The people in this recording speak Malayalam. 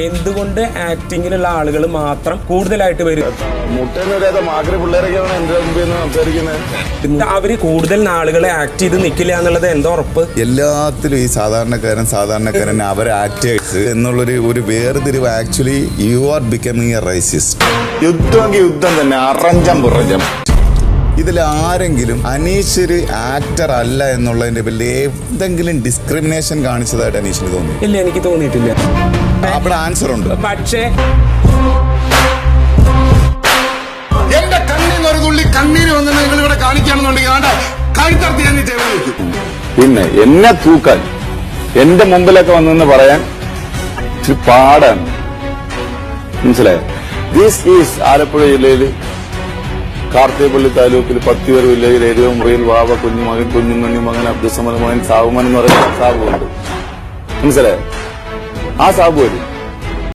എന്തുകൊണ്ട് ആക്ടിങ്ങിലുള്ള ആളുകൾ മാത്രം കൂടുതലായിട്ട് വരും? അവർ കൂടുതൽ നാളുകൾ ആക്ട് ചെയ്ത് നിൽക്കില്ല എന്നുള്ളത് എന്താ ഉറപ്പ്? എല്ലാത്തിലും ഈ സാധാരണക്കാരൻ സാധാരണക്കാരൻ അവർ ആക്ടേഴ്സ് എന്നുള്ളൊരു ഒരു വേർതിരിവ് actually you are becoming a racist യുദ്ധമെങ്കിൽ യുദ്ധം തന്നെ അറഞ്ചം പുറഞ്ചം ഇതിൽ ആരെങ്കിലും അനീഷ് ഒരു ആക്ടർ അല്ല എന്നുള്ളതിന്റെ പേരിൽ എന്തെങ്കിലും ഡിസ്ക്രിമിനേഷൻ കാണിച്ചതായിട്ട് അനീഷിന് തോന്നി? ഇല്ല എനിക്ക് തോന്നിയിട്ടില്ല. അവിടെ ആൻസർ ഉണ്ട്. പക്ഷേ എന്റെ കണ്ണിൽ നിന്ന് ഒരു തുള്ളി കണ്ണീര് വന്ന് നിങ്ങൾ ഇവിടെ കാണിക്കുകയാണെന്നുണ്ടെങ്കിൽ കഴുത്തർത്തി ഞാൻ പിന്നെ എന്നെ തൂക്കാൻ എന്റെ മുമ്പിലൊക്കെ വന്നെന്ന് പറയാൻ ഇച്ചിരി പാടാണ്. മനസ്സിലായോ? ദിസ് ഈസ് ആലപ്പുഴ ജില്ലയിൽ കാർത്തികപ്പള്ളി താലൂക്കിൽ പത്തിയൂർ വില്ലേജിൽ എരുവ മുറിയിൽ വാവ കുഞ്ഞുമകൻ കുഞ്ഞുമണി മകൻ അബ്ദുസമൻ മകൻ സാബുമൻ എന്ന് പറയുന്ന സാബു ഉണ്ട് മനസ്സിലായോ? ആ സാബു വരും